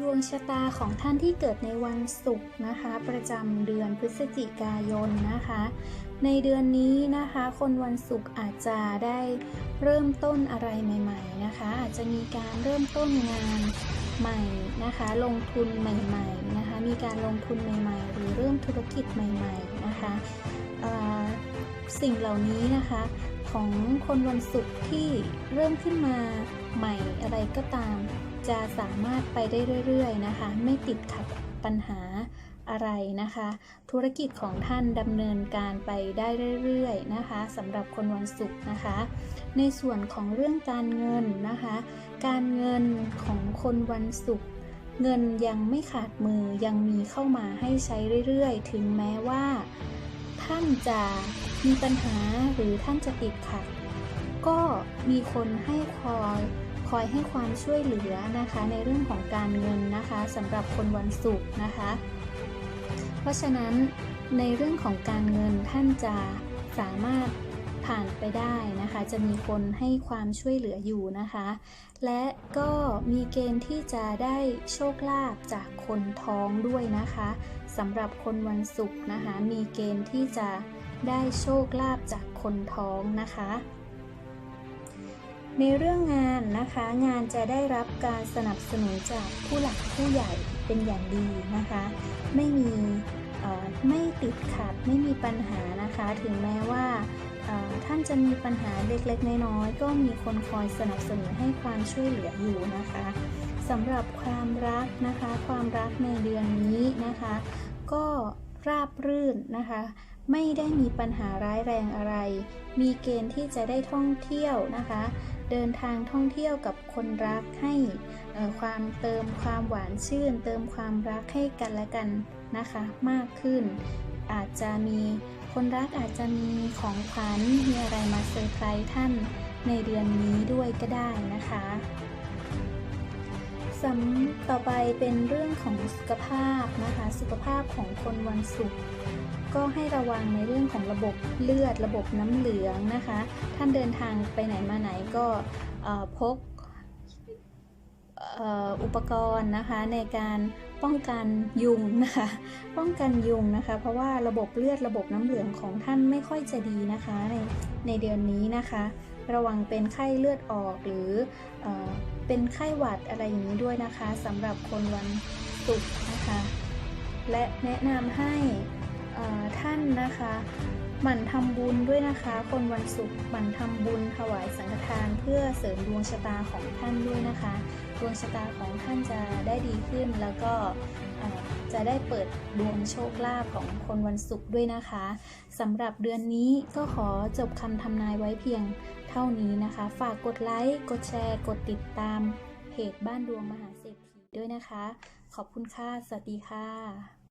ดวงชะตาของท่านที่เกิดในวันศุกร์นะคะ ประจำเดือนพฤศจิกายนนะคะ ในเดือนนี้นะคะ คนวันศุกร์อาจจะได้เริ่มต้นอะไรใหม่ ๆนะคะ อาจจะมีการเริ่มต้นงานใหม่นะคะ ลงทุนใหม่ๆนะคะ มีการลงทุนใหม่ ๆ หรือเริ่มธุรกิจใหม่ ๆนะคะสิ่งเหล่านี้นะคะของคนวันศุกร์ที่เริ่มขึ้นมาใหม่อะไรก็ตาม จะสามารถไปได้เรื่อยๆนะคะ ไม่ติดขัดปัญหาอะไรนะคะ ธุรกิจของท่านดำเนินการไปได้เรื่อยๆนะคะสำหรับคนวันศุกร์นะคะ ในส่วนของเรื่องการเงินนะคะ การเงินของคนวันศุกร์เงินยังไม่ขาดมือยังมีเข้ามาให้ใช้เรื่อยๆ ถึงแม้ว่า ท่านจะมีปัญหาหรือท่านจะติดขัด ก็มีคนให้คอย คอยให้ความช่วยเหลือนะคะ ในเรื่องของการเงินนะคะสำหรับคนวันศุกร์นะคะ เพราะฉะนั้นในเรื่องของการเงินท่านจะสามารถผ่านไปได้นะคะ จะมีคนให้ความช่วยเหลืออยู่นะคะ และก็มีเกณฑ์ที่จะได้โชคลาภจากคนท้องด้วยนะคะสำหรับคนวันศุกร์นะคะ มีเกณฑ์ที่จะได้โชคลาภจากคนท้องนะคะ ในเรื่องงานนะคะงานจะได้รับการสนับสนุนจากผู้หลักผู้ใหญ่เป็นอย่างดีนะคะ ไม่มีไม่ติดขัดไม่มีปัญหานะคะ ถึงแม้ว่าท่านจะมีปัญหาเล็กๆ น้อยๆก็มีคนคอยสนับสนุนให้ความช่วยเหลืออยู่นะคะสำหรับความรักนะคะ ความรักในเดือนนี้นะคะ ก็ราบรื่นนะคะ ไม่ได้มีปัญหาร้ายแรงอะไร มีเกณฑ์ที่จะได้ท่องเที่ยวนะคะ เดินทางท่องเที่ยวกับคนรักให้ความเติมความหวานชื่น เติมความรักให้กันและกันนะคะมากขึ้น อาจจะมีคนรักอาจจะมีของขวัญมีอะไรมาเซอร์ไพรส์ท่านในเดือนนี้ด้วยก็ได้นะคะสำต่อไปเป็นเรื่องของสุขภาพนะคะ สุขภาพของคนวันศุกร์ ก็ให้ระวังในเรื่องของระบบเลือดระบบน้ำเหลืองนะคะ ท่านเดินทางไปไหนมาไหนก็พกอุปกรณ์นะคะในการป้องกันยุงนะคะ ป้องกันยุงนะคะ เพราะว่าระบบเลือดระบบน้ำเหลืองของท่านไม่ค่อยจะดีนะคะในในเดือนนี้นะคะ ระวังเป็นไข้เลือดออกหรือเอเป็นไข้หวัดอะไรอย่างนี้ด้วยนะคะสำหรับคนวันศุกร์นะคะ และแนะนำให้ ท่านนะคะหมั่นทำบุญด้วยนะคะ คนวันศุกร์หมั่นทำบุญถวายสังฆทานเพื่อเสริมดวงชะตาของท่านด้วยนะคะ ดวงชะตาของท่านจะได้ดีขึ้นแล้วก็จะได้เปิดดวงโชคลาภของคนวันศุกร์ด้วยนะคะสำหรับเดือนนี้ก็ขอจบคำทำนายไว้เพียงเท่านี้นะคะ ฝากกดไลค์กดแชร์ กดติดตามเพจบ้านดวงมหาเศรษฐีด้วยนะคะ ขอบคุณค่ะ สวัสดีค่ะ